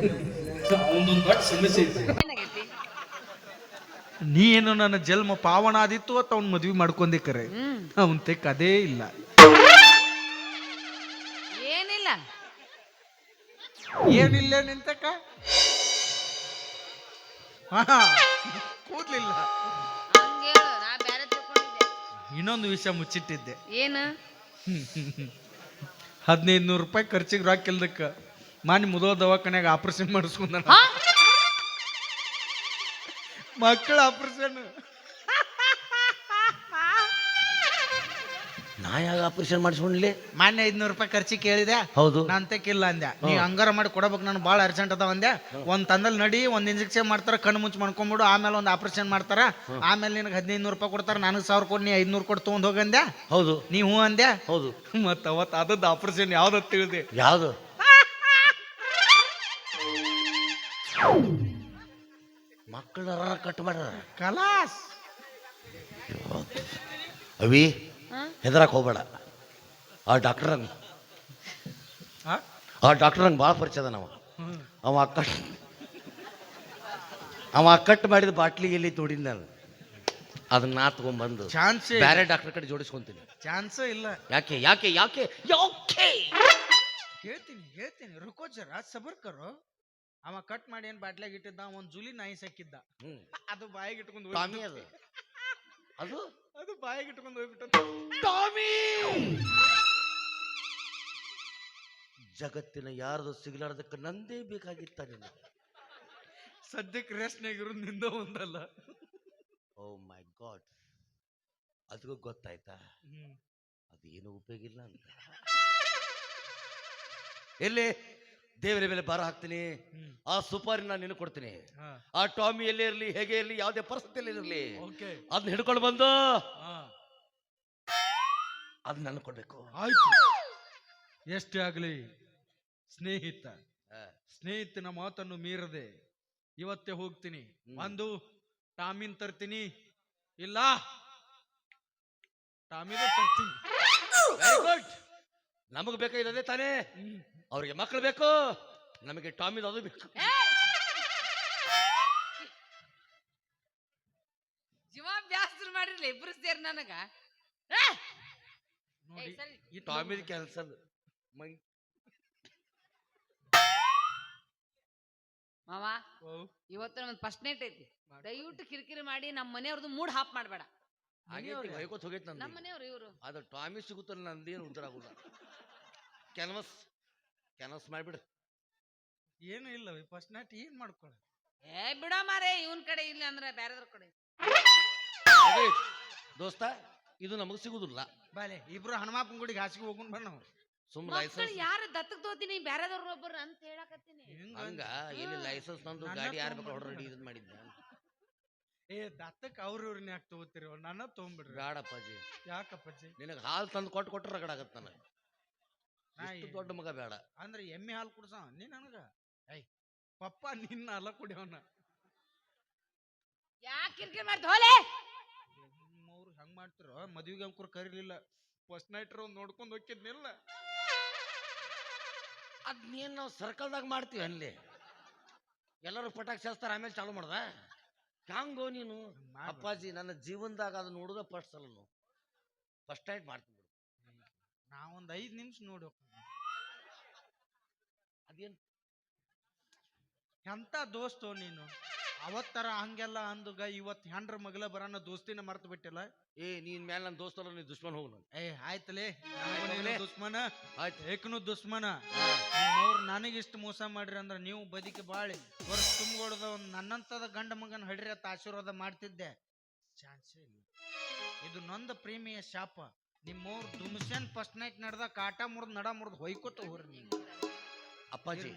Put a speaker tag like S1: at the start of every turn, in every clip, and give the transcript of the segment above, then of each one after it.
S1: ಅವನದೊಂದು ದೊಡ್ಡ ಸಮಸ್ಯೆ ಐತಿ
S2: ನೀ ಏನು ನನ್ನ ಜನ್ಮ ಪಾವನ ಆದಿತ್ತು ಅಂತ ಅವ್ನ ಮದ್ವಿ ಮಾಡ್ಕೊಂಡೆ ಕರೆ. ಅವನ್ ತೆಕ್ ಅದೇ ಇಲ್ಲ.
S3: ಏನಿಲ್ಲ.
S2: ಏನಿಲ್ಲ ನಿಂತಕ್ಕ? ಕೂದ್ಲಿಲ್ಲ.
S3: ನಾ ತಿಳ್ಕೊಂಡಿದ್ದೆ.
S2: ಇನ್ನೊಂದು ವಿಷಯ ಮುಚ್ಚಿಟ್ಟಿದ್ದೆ.
S3: ಏನು?
S2: ಹದಿನೈದು ನೂರು ರೂಪಾಯಿ ಖರ್ಚಿಗೆ ರೊಕ್ಕ ಇಲ್ದಕ್ಕ. ಮಾನಿ ಮುದೋ ದವಾಖಾನ್ಯಾಗ ಆಪರೇಷನ್ ಮಾಡಿಸ್ಕೊಂಡ ಮಕ್ಕಳ ಆಪರೇಷನ್
S4: ನಾ ಯಾಗ ಆಪರೇಷನ್ ಮಾಡಿಸ್ಕೊಂಡ್ಲಿ?
S2: ಮಾನ್ಯ ಐದ್ನೂರು ರೂಪಾಯಿ ಖರ್ಚಿಗೆ ಕೇಳಿದೆ.
S4: ಹೌದು.
S2: ನಾನ್ ತೆಕ್ಕಿಲ್ಲ ಅಂದೆ. ನೀ ಹಂಗಾರ ಮಾಡಿ ಕೊಡಬೇಕು ನಾನು ಭಾಳ ಅರ್ಜೆಂಟ್ ಅದಾವ ಅಂದೆ. ಒಂದು ತಂದಲ್ಲಿ ನಡಿ ಒಂದು ಇಂಜೆಕ್ಷನ್ ಮಾಡ್ತಾರ ಕಣ್ಣು ಮುಚ್ಚಿ ಮಾಡ್ಕೊಂಬಿಡು ಆಮೇಲೆ ಒಂದು ಆಪರೇಷನ್ ಮಾಡ್ತಾರ. ಆಮೇಲೆ ನಿನಗೆ ಹದಿನೈದು ನೂರು ರೂಪಾಯಿ ಕೊಡ್ತಾರೆ ನನಗೆ ಸಾವಿರ ಕೊಟ್ಟು ನೀ ಐದ್ನೂರು ಕೊಟ್ಟು ತೊಗೊಂಡು ಹೋಗಂದೆ
S4: ಹೌದು.
S2: ನೀ ಹ್ಞೂ ಅಂದೆ.
S4: ಹೌದು.
S2: ಮತ್ತ ಅವತ್ತು ಅದದ್ದು ಆಪರೇಷನ್ ಯಾವ್ದು ತಿಳಿದೆ.
S4: ಯಾವುದು? ಮಕ್ಕಳ ಕಟ್ ಮಾಡ್ಯಾರ
S2: ಕಲಾಸ್.
S4: ಅವಿ? ಹೆದರಕ್ ಹೋಗ್ಬೇಡ. ಆ ಡಾಕ್ಟರ್
S2: ಆ?
S4: ಆ ಡಾಕ್ಟರ್ ಹಂಗೆ ಭಾಳ ಪರಿಚಯ ಅದ ನಾವು. ಅವ ಕಟ್ ಅವ ಕಟ್ ಮಾಡಿದ ಬಾಟ್ಲಿ ಎಲ್ಲಿ ನಾನು ಅದನ್ನ ನಾ ತಗೊಂಡ್ಬಂದು
S2: ಚಾನ್ಸ್
S4: ಬೇರೆ ಡಾಕ್ಟರ್ ಕಡೆ ಜೋಡಿಸ್ಕೊಂತೀನಿ.
S2: ಚಾನ್ಸ್ ಇಲ್ಲ.
S4: ಯಾಕೆ ಯಾಕೆ ಯಾಕೆ? ಯಾಕೆ?
S2: ಹೇಳ್ತೀನಿ ಹೇಳ್ತೀನಿ ರುಕೋ ಜರ ಸಬರ್ ಕರು ಅವ ಕಟ್ ಮಾಡಿ ಏನ್ ಬಾಟ್ಲಾಗ ಇಟ್ಟಿದ್ದ? ಒಂದ್ ಜುಲಿ ನಾಯಿ ಸಾಕಿದ್ದ
S4: ಹ್ಮ್.
S2: ಅದು ಬಾಯಿಗೆ ಇಟ್ಕೊಂಡು
S4: ಟಾಮಿ ಅದು. ಅದು?
S2: ಅದು ಬಾಯಿಗೆ ಇಟ್ಕೊಂಡು ಹೋಗ್ಬಿಟ್ಟು.
S4: ಟಾಮಿ! ಜಗತ್ತಿನ ಯಾರದು ಸಿಗ್ಲಾರ್ದಕ್ಕೆ ನಂದೇ ಬೇಕಾಗಿತ್ತ ನಿನ್ನ?
S2: ಸದ್ಯಕ್ಕೆ ರೆಸ್ಟ್ನಾಗ ಇರೋದು ನಿಂದ ಒಂದಲ್ಲ.
S4: Oh my god. ಅದಕ್ಕೂ ಗೊತ್ತಾಯ್ತಾ? ಅದು ಏನು ಉಪಯೋಗ ಇಲ್ಲ ಅಂತ. ಎಲ್ಲಿ? ದೇವರ ಮೇಲೆ ಭಾರ ಹಾಕ್ತೀನಿ. ಆ ಸುಪಾರಿ ನಾನು ನಿನಗೆ ಕೊಡ್ತೀನಿ. ಆ ಟಾಮಿ ಎಲ್ಲೇ ಇರಲಿ ಹೇಗೆ ಇರಲಿ ಯಾವುದೇ ಪರಿಸ್ಥಿತಿಯಲ್ಲಿ ಇರಲಿ ಅದನ್ನ ಹಿಡ್ಕೊಂಡು ಬಂದು ಅದನ್ನ ನಾನು ಕೊಡ್ಬೇಕು.
S2: ಆಯ್ತು. ಎಷ್ಟೇ ಆಗಲಿ ಸ್ನೇಹಿತ ಸ್ನೇಹಿತನ ಮಾತನ್ನು ಮೀರದೆ ಇವತ್ತೇ ಹೋಗ್ತೀನಿ.
S4: ಬಂದು
S2: ಒಂದು ಟಾಮಿನ್ ತರ್ತೀನಿ. ಇಲ್ಲ ಟಾಮಿನ ತರ್ತೀನಿ.
S4: ವೆರಿ ಗುಡ್ ನಮಗೆ ಬೇಕಾಗಿರೋದೇ ತಾನೇ. ಅವ್ರಿಗೆ ಮಕ್ಕಳು ಬೇಕು ನಮಗೆ ಟಾಮಿದ ಅದು ಬೇಕು.
S3: ಜೀವ ಬ್ಯಾಸ್ರ ಮಾಡಿರ್ಲಿ ಇಬ್ರು ಸೇರಿ ನನಗ. ಏ!
S2: ನೋಡಿ
S3: ಈ ಸರಿ.
S4: ಟಾಮಿದ್ ಕ್ಯಾನ್ಸಲ್ ಮೈ
S3: ಮಾವ ಇವತ್ತು ಒಂದು ಫಸ್ಟ್ ನೈಟ್ ಐತಿ. ದಯವಿಟ್ಟು ಕಿರಿಕಿರಿ ಮಾಡಿ ನಮ್ಮ ಮನೆಯವ್ರದ್ದು ಮೂಡ್ ಹಾಪ್ ಮಾಡಬೇಡ.
S4: ಹೊಯ್ಕೋತ್ ಹೋಗೈತಿ
S3: ನಮ್ಮ
S4: ನಂದು
S3: ಮನೆಯವ್ರು ಇವರು.
S4: ಅದು ಟಾಮಿ ಸಿಗುತ್ತಲ್ಲ ನಂದೇನು ಉತ್ತರ ಆಗುಲ್ಲ ಕ್ಯಾನ್ವಸ್ ಕ್ಯಾನ್ವಸ್ ಮಾಡಿಬಿಡು.
S2: ಏನು ಇಲ್ಲ ಫಸ್ಟ್ ನೈಟ್ ಏನ್ ಮಾಡ್ಕೊಳ?
S3: ಏ ಬಿಡ ಮಾರೇ ಇವನ್ ಕಡೆ ಇಲ್ಲ ಅಂದ್ರೆ ಬ್ಯಾರೆದ್ರ ಕಡೆ.
S4: ಅದೇ, ದೋಸ್ತ ಇದು ನಮಗ್ ಸಿಗುದಿಲ್ಲ.
S2: ಬಾಲೆ ಇಬ್ರು ಹನುಮಾಪನ ಗುಡಿಗೆ ಹಾಸಿಗೆ ಹೋಗ್ಕೊಂಡು ಬಣ್ಣ
S4: ಸುಮ್
S3: ಮಕ್ಕಳು
S4: ಲೈಸೆನ್ಸ್
S3: ಯಾರು ದತ್ತಕ್ ತೋತೀನಿ ಬ್ಯಾರೆದವ್ರು ಒಬ್ಬರು ಅಂತ ಹೇಳಕತ್ತೀನಿ.
S4: ಹಂಗ ಇಲ್ಲಿ ಲೈಸೆನ್ಸ್ ನಂದು
S2: ನನ್ನ
S4: ಗಾಡಿ ಯಾರು ಬೇಕು
S2: ತಗೊಂಡ್
S4: ಹೊಡ್ರಿ. ಇದನ್ ಮಾಡಿದ್ದೆ
S2: ಏ ದತ್ತಕ್ ಅವ್ರ ಇವ್ರನ್ನ ಯಾಕೆ ತಗೋತಿರೋ ನನ್ನ ತೊಗೊಂಬಿಡ್ರಿ
S4: ಬೇಡಪ್ಪಾಜಿ.
S2: ಯಾಕಪ್ಪಾಜಿ?
S4: ನಿನಗೆ ಹಾಲು ತಂದು ಕೊಟ್ಟು ಕೊಟ್ರೆ ರಗಡಾಗತ್ತ ನನಗೆ. ಇಷ್ಟು ದೊಡ್ಡ ಮಗ ಬೇಡ.
S2: ಅಂದ್ರೆ ಎಮ್ಮೆ ಹಾಲು ಕುಡ್ಸ ನೀ ನನಗ? ಐ ಪಪ್ಪ ನಿನ್ನ ಅಲ್ಲ ಕುಡಿಯವನ.
S3: ಯಾಕೆ ಕಿರಿಕಿರಿ ಮಾಡ್ತ? ಹೋಲೆ!
S2: ಅವ್ರು ಹಂಗ್ ಮಾಡ್ತಿರೋ? ಮದ್ವಿಗೆ ಅಂಕುರ್ ಕರೀಲಿಲ್ಲ. ಫಸ್ಟ್ ನೈಟ್ ಒಂದ್ ನೋಡ್ಕೊಂಡು ಹೋಗಿದ್ನಿಲ್ಲ
S4: ಅದ್ನೇನ್ ನಾವು ಸರ್ಕಲ್ದಾಗ ಮಾಡ್ತೀವಿ ಅಲ್ಲಿ? ಎಲ್ಲರೂ ಪಟಾಕಿ ಸೇಸ್ತಾರ ಆಮೇಲೆ ಚಾಲು ಮಾಡ್ದ? ಹ್ಯಾಂಗೋ ನೀನು. ಅಪ್ಪಾಜಿ ನನ್ನ ಜೀವನದಾಗ ಅದು ನೋಡುದ ಫಸ್ಟ್ ಸಲ ಫಸ್ಟ್ ನೈಟ್ ಮಾಡ್ತೀನಿ. ಬಿಡು.
S2: ನಾ ಒಂದ್ ಐದ್ ನಿಮಿಷ ನೋಡಿ
S4: ಅದೇನ್?
S2: ಎಂತ ದೋಸ್ತು ನೀನು? ಅವತ್ತರ ಹಂಗೆಲ್ಲ ಅಂದುಗ ಇವತ್ ಹೆಂಡ್ರ ಮಗಲ ಬರನ ದೋಸ್ತಿನ ಮರ್ತು ಬಿಟ್ಟಿಲ್ಲ?
S4: ಏ ನೀನ್ ಮೇಲೆ ನನ್ನ ದೋಸ್ತಲ್ಲ ನೀ ದುಶ್ಮನ್ ಹೋಗ್ಲ
S2: ಏ ಆಯ್ತಲೇ. ದುಶ್ಮನ?
S4: ಆಯ್ತು.
S2: ಏಕನು ದುಶ್ಮನ. ಅವ್ರು ನನಗಿಷ್ಟು ಮೋಸ ಮಾಡ್ರಿ ಅಂದ್ರೆ ನೀವು ಬದುಕಿ ಬಾಳಿ. ವರ್ಷ ತುಂಬಿಗೊಳ್ದ ಒಂದ್ ನನ್ನಂತದ ಗಂಡ ಮಗನ ಹಡ್ರಿ ಅಂತ ಆಶೀರ್ವಾದ ಮಾಡ್ತಿದ್ದೆ. ಚಾನ್ಸೇ ಇಲ್ಲ. ಇದು ನೊಂದ ಪ್ರೇಮಿಯ ಶಾಪ. ನಿಮ್ಮವ್ರು ದುಮ್ಸೇನ್ ಫಸ್ಟ್ ನೈಟ್ ನಡೆದ ಕಾಟ ಮುರ್ದು ನಡ ಮುರ್ದು ಹೊಯ್ಕೋತ ಹೋರಿ ನೀವು.
S4: ಅಪ್ಪಾಜಿ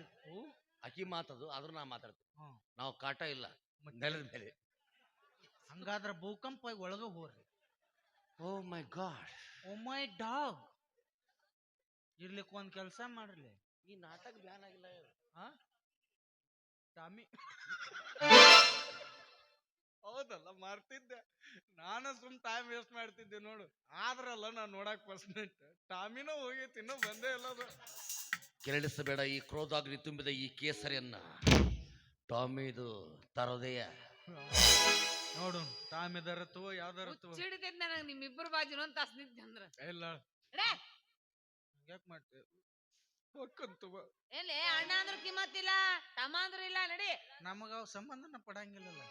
S4: ಅಕ್ಕಿ ಮಾತದು ಆದ್ರೂ ನಾ ಮಾತಾಡ್ತೀನಿ.
S2: ಹ್ಮ್.
S4: ನಾವು ಕಾಟ ಇಲ್ಲ ನೆಲದ ಮೇಲೆ.
S2: ಹಂಗಾದ್ರ ಭೂಕಂಪ ಆಗಿ ಒಳಗ ಹೋರಿ
S4: ಓ my god
S2: O my dog. ಇರ್ಲಿಕ್ಕೆ ಒಂದ್ ಕೆಲಸ ಮಾಡ್ರಿ.
S4: ಈ ನಾಟಕ ಬ್ಯಾನ್ ಆಗಿಲ್ಲ
S2: ಟಾಮಿ. ಹೌದಲ್ಲ ಮಾಡ್ತಿದ್ದೆ ನಾನು ಸುಮ್ ಟೈಮ್ ವೇಸ್ಟ್ ಮಾಡ್ತಿದ್ದೆ ನೋಡು. ಆದ್ರಲ್ಲ ನಾನು ನೋಡಕ್ ಫಸ್ಟ್ ಟಾಮಿನೂ ಟಾಮಿನ ಹೋಗೈತಿ ಇನ್ನೂ ಬಂದೇ ಇಲ್ಲ ಅದು.
S4: ಕೆರಳಿಸಬೇಡ ಈ ಕ್ರೋಧಾಗ್ನಿ ತುಂಬಿದ ಈ ಕೇಸರಿಯನ್ನ. ಟಾಮಿದು ತರೋದೆಯ?
S2: ನೋಡು ಟಾಮ್ ಇದರತ್ತು ಯಾವ್ದಾರತ್ತು
S3: ಹುಚ್ಚಿಡಿತೈತಿ ನನಗೆ ನಿಮ್ಮಿಬ್ಬರು ಬಾಜು ಅಂತ ಅಸ್ನಿದ್ದೆ ಅಂದ್ರ.
S2: ಇಲ್ಲ.
S3: ಎಡೆ
S2: ಯಾಕೆ ಮಾಡ್ತೀವಿ ಹೊಕ್ಕಂತು
S3: ಎಲ್ಲಿ ಅಣ್ಣ ಅಂದ್ರೆ ಕಿಮ್ಮತ್ತಿಲ್ಲ ತಮ್ಮ ಅಂದ್ರೆ ಇಲ್ಲ ನಡಿ.
S2: ನಮಗ ಅವ್ ಸಂಬಂಧನ ಪಡಂಗಿಲ್ಲಲ್ಲ.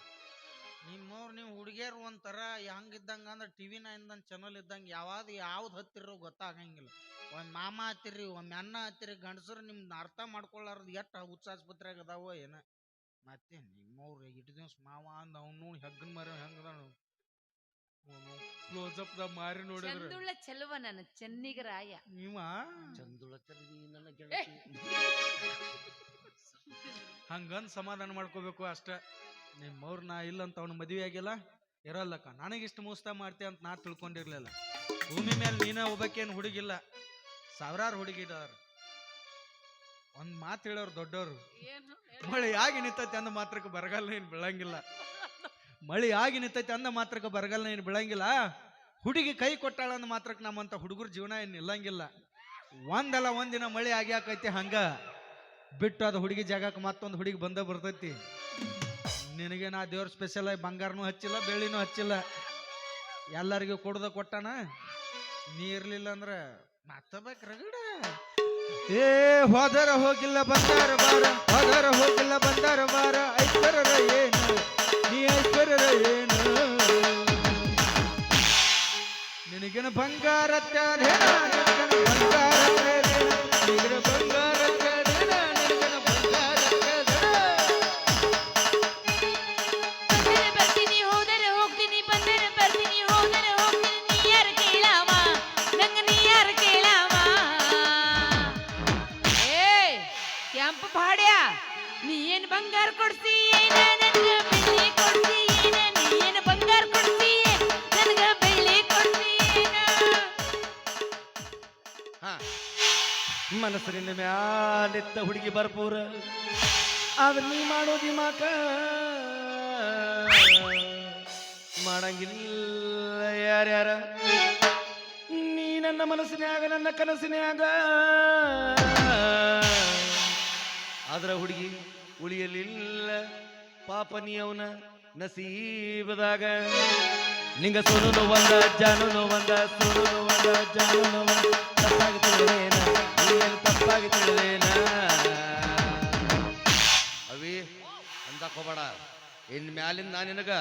S2: ನಿಮ್ಮವ್ರು ನೀವು ಹುಡುಗಿಯರು ಒಂಥರ ಹೆಂಗಿದ್ದಂಗೆ ಅಂದ್ರೆ ಟಿವಿ ನೈನ್ ಚಾನಲ್ ಇದ್ದಂಗೆ ಯಾವ್ದು ಯಾವ್ದು ಹತ್ತಿರೋ ಗೊತ್ತಾಗಂಗಿಲ್ಲ. ಒಂದ್ ಮಾಮ ಹತ್ತಿರಿ ಒಮ್ಮೆ ಅನ್ನ ಹತ್ತಿರಿ ಗಂಡಸರು ನಿಮ್ದು ಅರ್ಥ ಮಾಡ್ಕೊಳ್ಳಾರ್ದು ಎಷ್ಟು ಹುಚ್ಚಾಸ್ಪತ್ರೆಗೆ ಅದಾವೋ ಏನ. ಮತ್ತೆ ನಿಮ್ಮವ್ರು ಇಟ್ಟು ದಿವ್ಸ ಮಾವ ಅಂದ ಅವನು ಹೆಗ್ಗನ್ ಮರ ಹೆಂಗದ ಕ್ಲೋಸಪ್ ದ ಮಾರಿ ನೋಡಿದ್ರೆ.
S3: ಚಂದುಳ್ಳ ಚೆಲುವ ನನ್ನ ಚೆನ್ನಿಗರಾಯ
S2: ನೀವ?
S4: ಚಂದುಳ ಚಲವಿ ನನ್ನ ಗೆಳತಿ.
S2: ಹಂಗಂದ್ ಸಮಾಧಾನ ಮಾಡ್ಕೋಬೇಕು ಅಷ್ಟ. ನಿಮ್ಮವ್ರು ನಾ ಇಲ್ಲ ಅಂತ ಅವ್ನ ಮದುವೆ ಆಗಿಲ್ಲ? ಇರಲ್ಲಕ್ಕ ನನಗಿಷ್ಟು ಮೋಸ್ತ ಮಾಡ್ತೀಯ ಅಂತ ನಾ ತಿಳ್ಕೊಂಡಿರ್ಲಿಲ್ಲ. ಭೂಮಿ ಮೇಲೆ ನೀನೇ ಒಬ್ಬಕ್ಕೇನು ಹುಡುಗಿಲ್ಲ. ಸಾವಿರಾರು ಹುಡುಗಿ ಇದಾರ ಒಂದ್ ಮಾತು ಹೇಳೋರು ದೊಡ್ಡವರು ಮಳೆ ಆಗಿ ನಿಂತೈತಿ ಅಂದ ಮಾತ್ರಕ್ಕೆ ಬರಗಾಲ ಏನು ಬೀಳಂಗಿಲ್ಲ. ಮಳೆ ಆಗಿ ನಿಂತೈತಿ ಅಂದ ಮಾತ್ರಕ್ಕೆ ಬರಗಾಲ ಏನು ಬೀಳಂಗಿಲ್ಲ. ಹುಡುಗಿ ಕೈ ಕೊಟ್ಟಾಳ ಅಂದ ಮಾತ್ರಕ್ಕೆ ನಮ್ಮಂತ ಹುಡುಗರ ಜೀವನ ಏನು ಇಲ್ಲಂಗಿಲ್ಲ ಒಂದಲ್ಲ ಒಂದಿನ ಮಳೆ ಆಗ್ಯಾಕೈತಿ ಹಂಗ. ಬಿಟ್ಟು ಅದು ಹುಡುಗಿ ಜಾಗಕ್ಕೆ ಮತ್ತೊಂದು ಹುಡುಗಿ ಬಂದ ಬರ್ತೈತಿ. ನಿನಗೆ ನಾ ದೇವ್ರ ಸ್ಪೆಷಲ್ ಆಗಿ ಬಂಗಾರನೂ ಹಚ್ಚಿಲ್ಲ, ಬೆಳ್ಳಿನೂ ಹಚ್ಚಿಲ್ಲ. ಎಲ್ಲರಿಗೂ ಕೊಡ್ದ ಕೊಟ್ಟಾನ? ನೀ ಇರ್ಲಿಲ್ಲ ಅಂದ್ರೆ ಮತ್ತಬೇಕು ರಗಡ. ಏ, ಹೋದರ ಹೋಗಿಲ್ಲ ಬಂದಾರ ಬಾರ ಹೋದರ ಹೋಗಿಲ್ಲ ಬಂದಾರ ಬಾರ ಐಶ್ವರ್ಯರ ಏನು? ನೀ ಐಶ್ವರ್ಯರ ಏನು? ನಿನಗಿನ ಬಂಗಾರ ಬಂಗಾರ
S4: ಹುಡುಗಿ ಬರ್ಪೂರ. ಆದ್ರೆ ನೀ ಮಾಡೋ ಮಾಕ ಮಾಡಂಗಿಲ್ಲ ಯಾರ್ಯಾರ? ನೀ ನನ್ನ ಮನಸ್ಸಿನ್ಯಾಗ ನನ್ನ ಕನಸಿನ್ಯಾಗ. ಆದ್ರ ಹುಡುಗಿ ಉಳಿಯಲಿಲ್ಲ. ಪಾಪ ನೀ ಅವನ ನಸೀಬದಾಗ. ನಿಂಗ ಸೋನು ಒಂದ ಜಾನು ಒಂದ ಸೋನು ಒಂದ ಜಾನು ಒಂದ ಇನ್ ಮ್ಯಾಲಿಂದ ನಾ ನಿನಗ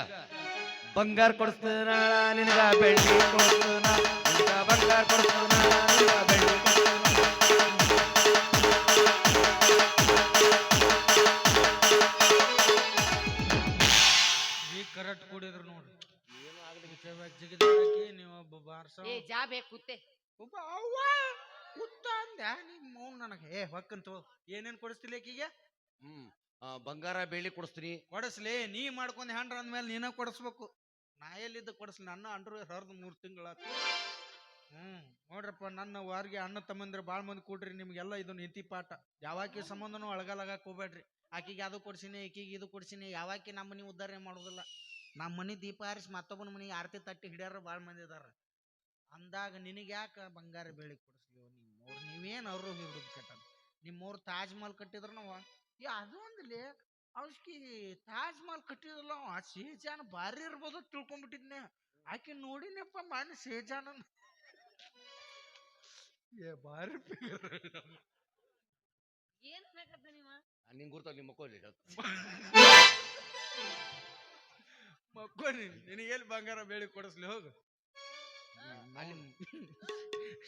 S4: ಬಂಗಾರ ಕೊಡಿಸ್ತೀನಿ ನಿನಗ ಬೆಳ್ಳಿ ಕೊಡಿಸ್ತೇನ ನಿನಗ ಬಂಗಾರ ಕೊಡಿಸ್ತೇನ ನಿನಗ ಬೆಳ್ಳಿ ಕೊಡಿಸ್ತೇನ.
S2: ಈಗ ಕರೆಕ್ಟ್ ಕೂಡಿದ್ರು ನೋಡ್ರಿ. ಜಿಗಿದಾಕಿ ನೀವು ಒಬ್ಬ ಬಾರ್ಸ
S3: ಏ ಜಾ ಬೇಕು ಕುತ್ತೆ
S2: ಒಬ್ಬ ಅವ್ವ ಕುತ್ತ ಅಂದ ನಿಮ್ಮ ನನಗೆ. ಏ ಹೊಕ್ಕಂತು. ಏನೇನ್ ಕೊಡಿಸ್ತಿಲ್ಲ ಈಕಿಗೆ?
S4: ಹ್ಮ್. ಬಂಗಾರ ಬೆಳ್ಳಿ ಕೊಡಿಸ್ತೀನಿ.
S2: ಕೊಡಿಸ್ಲಿ, ನೀ ಮಾಡ್ಕೊಂಡು ಹ್ಯಾಂಡ್ರ ಅಂದ್ಮೇಲೆ ನೀನ ಕೊಡಿಸ್ಬೇಕು. ನಾ ಎಲ್ಲಿದ್ದ ಕೊಡಿಸ್ಲಿ, ನನ್ನ ಅಂಡ್ರು ಹರಿದು ಮೂರು ತಿಂಗಳ ಹ್ಮ್, ನೋಡ್ರಪ್ಪ, ನನ್ನ ವಾರಿಗೆ ಅಣ್ಣ ತಮ್ಮಂದ್ರೆ ಭಾಳ ಮಂದಿ ಕೊಡ್ರಿ, ನಿಮ್ಗೆಲ್ಲ ಇದು ನೀತಿ ಪಾಠ. ಯಾವಾಕಿ ಸಂಬಂಧನು ಅಳಗಲಗ ಹೋಗ್ಬೇಡ್ರಿ. ಆಕಿಗೆ ಅದು ಕೊಡ್ಸಿನಿ, ಈಕಿಗೆ ಇದು ಕೊಡ್ಸಿನಿ ಯಾವಾಕಿ ನಮ್ಮ ಮನೆ ಉದ್ಧಾರ ಮಾಡೋದಿಲ್ಲ. ನಮ್ಮ ಮನೆ ದೀಪ ಹಾರಿಸಿ ಮತ್ತೊಬ್ಬನ ಮನೆಗೆ ಆರತಿ ತಟ್ಟಿ ಹಿಡಿಯಾರ ಭಾಳ ಮಂದಿ ಇದಾರ. ಅಂದಾಗ ನಿನಗೆ ಯಾಕೆ ಬಂಗಾರ ಬೆಳಿ ಕೊಡಿಸ್ಲಿ? ನಿಮ್ಮವ್ರು ನೀವೇನು ಅವರು ಹಿಡಿದು ಕೆಟ್ಟ ನಿಮ್ಮವ್ರು ತಾಜ್ ಮಹಲ್ ಕಟ್ಟಿದ್ರು ನಾವು ಅದು ಒಂದ್ಲಿ ಅವಶ್ಕಿ ತಾಜ್ ಮಹಲ್ ಕಟ್ಟಿದ್ರಲ್ಲ ಅವ ಶೇಜಾನ್ ಭಾರಿ ಇರ್ಬೋದು ಅಂತ ತಿಳ್ಕೊಂಡ್ಬಿಟ್ಟಿದ್ನೆ ಆಕೆ ನೋಡಿನಪ್ಪ ಮಾನ ಶೇಜಾನ ಏ ಭಾರಿ
S3: ಏನ್ ಅನ್ನಕತ್ತ ನೀವ?
S4: ನಿಂಗೆ ಗುರ್ತಾವ ನಿಮ್ಮ ಮಕ್ಕಳು
S2: ಮಕ್ಕೋರಿ ನಿನಗೆ ಎಲ್ಲಿ ಬಂಗಾರ ಬೇಳಿ ಕೊಡಿಸ್ಲಿ ಹೋಗು.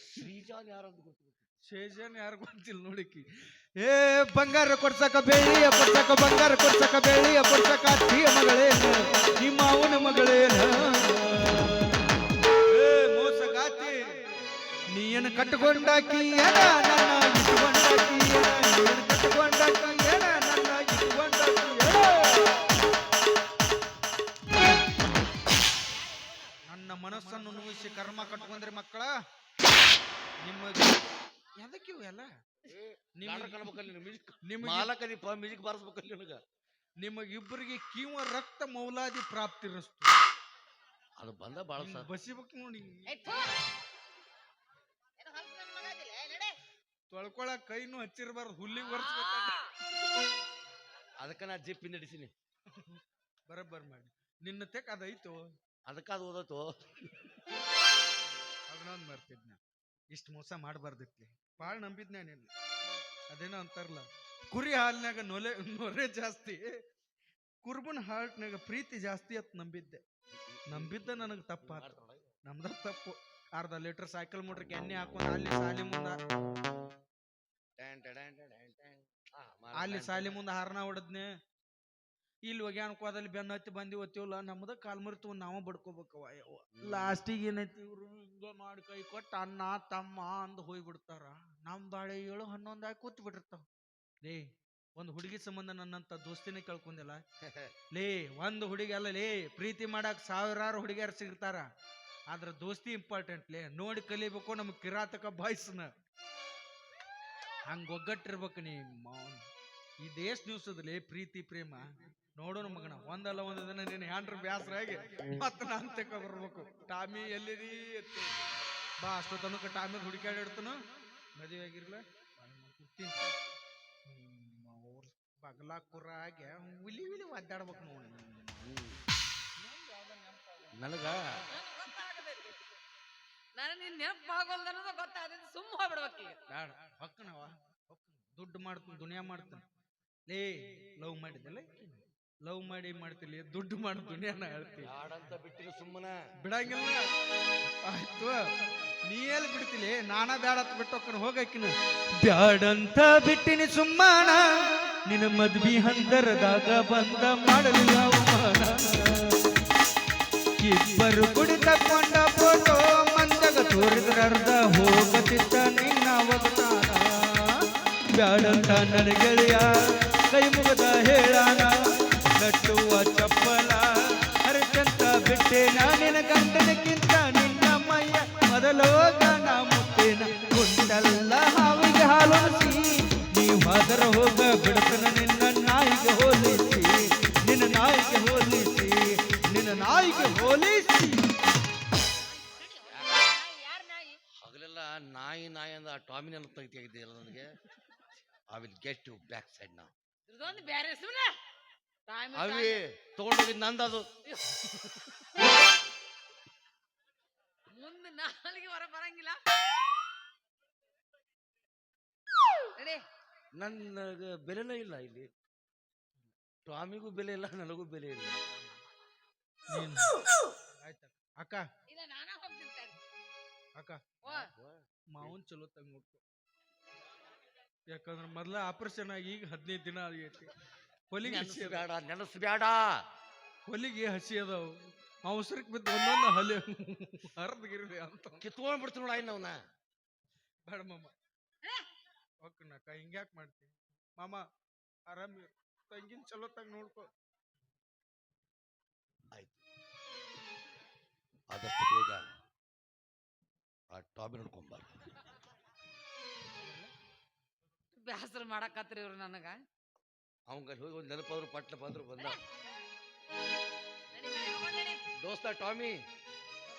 S4: ಶ್ರೀಜಾನ್ ಯಾರಂತ ಗೊತ್ತು
S2: ಶೇಜಾನ್ ಯಾರು ಗೊತ್ತಿಲ್ಲ ನೋಡಿಕಿ. ಏ, ಬಂಗಾರ ಕೊಡ್ಸಕ ಬೇಳಿ ಕೊಡ್ಸಕ, ಬಂಗಾರ ಕೊಡ್ಸಕ ಬೇಳಿ ಕೊಡ್ಸಕ ಅತ್ತಿಯ ಮಗಳೇನ ನಿಮ್ಮ ಅವನ ಮಗಳೇನ? ಏ, ಮೋಸಗಾತಿ ನೀನು ಕಟ್ಟಿಕೊಂಡಾಕಿ ಏನ, ನನ್ನ ಇಟ್ಕೊಂಡಾಕಿ ಏನ ನಿಮಗೆ
S4: ಮಾಲಕ ನೀ ಮ್ಯೂಸಿಕ್ ಬಾರಿಸ್ಬೇಕಲ್ಲ ನಿನಗ?
S2: ನಿಮಗಿಬ್ಬರಿಗೆ ಕಿವ ರಕ್ತ ಮೌಲಾದಿ ಪ್ರಾಪ್ತಿರಸ್ತು
S4: ಅದು ಬಂದ ಬಾಳ
S2: ಬಸಿಬೇಕು ನೋಡಿ. ತೊಳ್ಕೊಳ ಕೈನು ಹಚ್ಚಿರ್ಬಾರ್ದು. ಹುಲ್ಲಿಗೆ ಬರ್ಸ್
S4: ಅದಕ್ಕ ನಾ ಜಿಪ್ಪಿ ನಡೆಸಿನಿ
S2: ಬರಬ್ಬರ್ ಮಾಡಿ. ನಿನ್ನ ತೆಕ್ ಅದೈತು
S4: ಅದಕ್ಕ ಅದು ಓದತ್ತು
S2: ಅದನ್ನೊಂದು ಮಾಡ್ತಿದ್ನ ಇಷ್ಟು ಮೋಸ ಮಾಡಬಾರ್ದಿತ್ಲಿ. ಭಾಳ ನಂಬಿದ್ನ ನಿನ್ನ ಅದೇನೋ ಅಂತಾರಲ್ಲ ಕುರಿ ಹಾಲಿನಾಗ ನೊಲೆ ನೊರೆ ಜಾಸ್ತಿ ಕುರ್ಬನ್ ಹಾಲ್ಟ್ನಾಗ ಪ್ರೀತಿ ಜಾಸ್ತಿ ಅಂತ ನಂಬಿದ್ದೆ. ನಂಬಿದ್ದ ನನಗೆ ತಪ್ಪ ನಮ್ದ ತಪ್ಪು. ಅರ್ಧ ಲೀಟರ್ ಸೈಕಲ್ ಮೋಟ್ರಿಗೆ ಎಣ್ಣೆ ಹಾಕೊಂಡು ಅಲ್ಲಿ ಸಾಲಿ ಮುಂದ ಅಲ್ಲಿ ಸಾಲಿ ಮುಂದ ಹಾರನ ಹೊಡೆದ್ನೆ. ಇಲ್ಲಿ ಒಗ್ಯಾನಕೋದಲ್ಲಿ ಬೆನ್ನ ಹತ್ತಿ ಬಂದಿ ಒತ್ತಿವಲ್ಲ ನಮ್ದು ಕಾಲ್ ಮುರಿತು ನಾವ ಬಡ್ಕೋಬೇಕವ ಲಾಸ್ಟಿಗೆ ಏನೈತಿ ಇವ್ರು? ಹಿಂಗ ಮಾಡಿ ಕೈ ಕೊಟ್ಟು ಅಣ್ಣ ತಮ್ಮ ಅಂದ್ ಹೋಗ್ಬಿಡ್ತಾರ. ನಮ್ ಬಾಳೆ ಏಳು ಹನ್ನೊಂದಾಗಿ ಕೂತ್ ಬಿಟ್ಟಿರ್ತಾವ. ಲೇ ಒಂದು ಹುಡುಗಿ ಸಂಬಂಧ ನನ್ನಂತ ದೋಸ್ತಿನೇ ಕೇಳ್ಕೊಂಡಿಲ್ಲ. ಲೇ ಒಂದು ಹುಡುಗಿ ಅಲ್ಲ ಲೇ ಪ್ರೀತಿ ಮಾಡಕ್ ಸಾವಿರಾರು ಹುಡುಗಿಯರು ಸಿಗ್ತಾರ. ಆದ್ರ ದೋಸ್ತಿ ಇಂಪಾರ್ಟೆಂಟ್ ಲೇ ನೋಡಿ ಕಲಿಬೇಕು ನಮ್ ಕಿರಾತಕ ಬಾಯ್ಸ್ನ ಹಂಗ ಒಗ್ಗಟ್ಟಿರ್ಬೇಕು ನೀ ಮಾವನ್. ಈ ದೇಶ ದಿವಸದಲ್ಲಿ ಪ್ರೀತಿ ಪ್ರೇಮ ನೋಡೋಣ ಮಗನ. ಒಂದಲ್ಲ ಒಂದು ದಿನ ನೀನು ಹ್ಯಾಂಡ್ರ ಬ್ಯಾಸರ ಆಗಿ ಮತ್ತ ನಾನ್ ತೆಕ್ಕ ಬರ್ಬೇಕು ಟಾಮಿ ಎಲ್ಲಿದಿ ಅಂತ. ಬಾ ಅಷ್ಟು ತನಕ ಟಾಮಿ ಹುಡುಕಾಡಿ ಇಡ್ತನು. ಮದುವೆ ಆಗಿರ್ಲ ಹುಟ್ಟಿನ ಬಗಲಾ ಆಗಿ ವಿಲಿ ವಿಲಿ ಒದ್ದಾಡ್ಬೇಕು ನೋಡಿ
S4: ನನಗ
S3: ನಾನು ನಿನ್ ನೆನಪು ಆಗೋಲ್ದ ಅನ್ನೋದು ಸುಮ್ಮ ಹೋಗ್ಬಿಡ್ಬೇಕು
S2: ಬೇಡ ಹೊಕ್ಕನವ ದುಡ್ಡು ಮಾಡ್ತೀನಿ ದುನಿಯಾ ಮಾಡ್ತೀನಿ. ಲೇ ಲವ್ ಮಾಡಿದಲ್ಲ ಲವ್ ಮಾಡಿ ಮಾಡ್ತಿಲ್ಲ ದುಡ್ಡು ಮಾಡಿ ದುನಿಯಾನ ಹೇಳ್ತೀನಿ.
S4: ಹಾಡಂತ ಬಿಟ್ಟಿರು ಸುಮ್ಮನ.
S2: ಬಿಡಂಗಿಲ್ಲ. ಆಯ್ತು. ನೀ ಎಲ್ಲಿ ಬಿಡ್ತಿಲಿ? ನಾನ ಬ್ಯಾಡ ಅಂತ ಬಿಟ್ಟು ಹೋಗ್ತಾನೆ ಹೋಗಕ್ಕಿನ ಬ್ಯಾಡಂತ ಬಿಟ್ಟಿನಿ ಸುಮ್ಮನ ನಿನ್ನ ಮದ್ವಿ ಹಂದರದಾಗ ಬಂದ ಮಾಡಲಿಲ್ಲ ಇಬ್ಬರು ಕುಡಿ ತಕ್ಕೊಂಡ ಫೋಟೋ ಮಂದಗ ತೋರಿದ್ರ ಅರ್ಧ ಹೋಗತಿತ್ತ ನಿನ್ನ ಅವತಾರ. ಬ್ಯಾಡಂತ ನನ್ನ ಗೆಳೆಯ ಕೈ ಮುಗದ ಹೇಳಾನ ನಟ್ಟುವ ಚಪ್ಪಲ. ಹರಿಚಂತ ಬಿಟ್ಟೆ ನಾನಿನ ಗಂಡನಕ್ಕಿಂತ ನಿನ್ನ ಮೈಯ ಮೊದಲೋ ಗಾನ ಮುಟ್ಟೇನ ಕುಂಡಲ್ಲ ಹಾವಿಗೆ ಹಾಲೋಸಿ ನೀವು ಅದರ ಹೋಗ ಬಿಡ್ತನ ನಿನ್ನ ನಾಯಿಗೆ ಹೋಲಿಸಿ. ನಿನ್ನ ನಾಯಿಗೆ ಹೋಲಿಸಿ, ನಿನ್ನ ನಾಯಿಗೆ ಹೋಲಿಸಿ.
S4: ಹಗಲೆಲ್ಲ ನಾಯಿ ನಾಯಿ ಅಂದ ಆ ಟಾಮಿನೆಲ್ಲ ತೆಗಿತಿದ್ದಿಲ್ಲ ನನಗೆ. I will get you back side ನಾವು
S3: ಇದ್ರದೊಂದು ಬ್ಯಾರೆ ಸುಮ್ನೆ ಟೈಮ್
S4: ಅವಿ ತಗೊಂಡೋಗಿದ್ ನಂದದು.
S3: ಮುಂದೆ ನಾಲ್ಗೆ ಹೊರ ಬರಂಗಿಲ್ಲ. ರೆಡಿ.
S4: ನನ್ನ ಬೆಲೆನೇ ಇಲ್ಲ ಇಲ್ಲಿ. ಟಾಮಿಗೂ ಬೆಲೆ ಇಲ್ಲ ನನಗೂ ಬೆಲೆ ಇಲ್ಲ.
S2: ಆಯ್ತಾ ಅಕ್ಕ.
S3: ಇಲ್ಲ ನಾನ ಹೋಗ್ತೀನಿ ತಡಿ.
S2: ಅಕ್ಕ.
S3: ಓ.
S2: ಮಾವನ್ ಚಲೋ ತಂಗ ನೋಡ್ಕೊ. ಯಾಕಂದ್ರ ಮೊದ್ಲ ಆಪರೇಷನ್ ಆಗಿ ಈಗ ಹದಿನೈದು ದಿನ ಆಗೈತಿ. ಹೊಲಿಗೆ ಹಸಿ ನೆನಸು
S4: ನೆನಸ್ಬೇಡ ನೆನಸ್ಬೇಡ.
S2: ಹೊಲಿಗೆ ಹಸಿ ಅದಾವು. ಅವಸರಕ್ಕೆ ಬಿದ್ದು ಒಂದೊಂದು ಹಲಿ ಹರಿದ್ಗಿರಿದೆ ಅಂತ.
S4: ಕಿತ್ಕೊಂಡ್ ಬಿಡ್ತೀನಿ ನೋಡ ಅವನ.
S2: ಬೇಡ ಮಾಮ. ಓಕೆನಕ್ಕ ಹಿಂಗ್ಯಾಕ್ ಮಾಡ್ತಿ? ಮಾಮ ಆರಾಮ್ ಇರು. ತಂಗಿನ ಚಲೋ ತಂಗ ಆಯ್ತು.
S4: ಆದಷ್ಟು ಬೇಗ ಆ ಟಾಬಿ ನೋಡ್ಕೊಂಬಾರ
S3: ಬ್ಯಾಸರ ಮಾಡಕತ್ರಿ ಇವ್ರು ನನಗ?
S4: ಅವಂಗ ಹೋಗಿ ಒಂದು ನೆನಪಾದ್ರು ಪಟ್ಲ ಬಂದ್ರು ಬಂದ. ದೋಸ್ತ ಟಾಮಿ.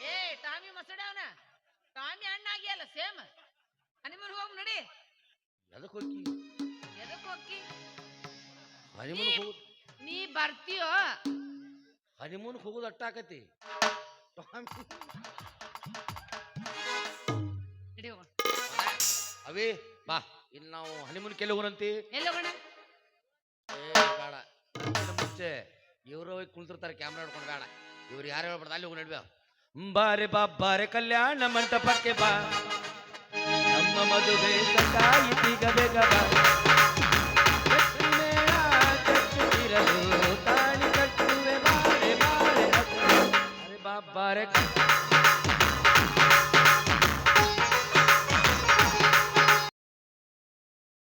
S3: ಏ ಟಾಮಿ ಮಸಡೆ ಅವನ? ಟಾಮಿ ಅಣ್ಣ ಆಗಿಯಲ್ಲ ಸೇಮ್. ಹನಿಮೂನ್ ಹೋಗ್ ನಡಿ.
S4: ಎದಕ್ ಹೋಗಿ
S3: ಎದಕ್ ಹೋಗಿ
S4: ಹನಿಮೂನ್ ಹೋಗು
S3: ನೀ ಬರ್ತೀಯೋ?
S4: ಹನಿಮೂನ್ ಹೋಗುದು ಅಟ್ಟಾಕತಿ ಟಾಮಿ.
S3: ನಡಿ ಹೋಗ
S4: ಅವೇ ಬಾ. ಇನ್ನು ನಾವು ಹನಿಮೂನ್ ಕೆಲ ಹೋಗಂತಿ
S3: ಎಲ್ಲಿ ಹೋಗೋಣ
S4: ಏ ಬೇಡ. ಅದಕ್ಕಿಂತ ಮುಂಚೆ ಇವರು ಹೋಗಿ ಕುಳಿತಿರ್ತಾರೆ ಕ್ಯಾಮ್ರಾ ಹಿಡ್ಕೊಂಡು ಬೇಡ. ಇವ್ರು ಯಾರು ಹೇಳ್ಬಾರ್ದು ಅಲ್ಲಿ ಹೋಗಿ ನಡ್ಬೇ. ಬಾರೆ ಬಾ ಬಾರೆ ಕಲ್ಯಾಣ ಮಂಟಪಕ್ಕೆ ಬಾ. ನಮ್ಮ ಮದುವೆ ಸಂಗಾಯಿತೀಗ ಬೇಗ ಬಾ. ಗಟ್ಟಿ ಮೇಳ ಚಚ್ಚುತ್ತಿರಲು ತಾಳಿ ಕಟ್ಟುವೆ ಬಾರೆ ಬಾರೆ ಅರೆ ಬಾ ಬಾರೆ.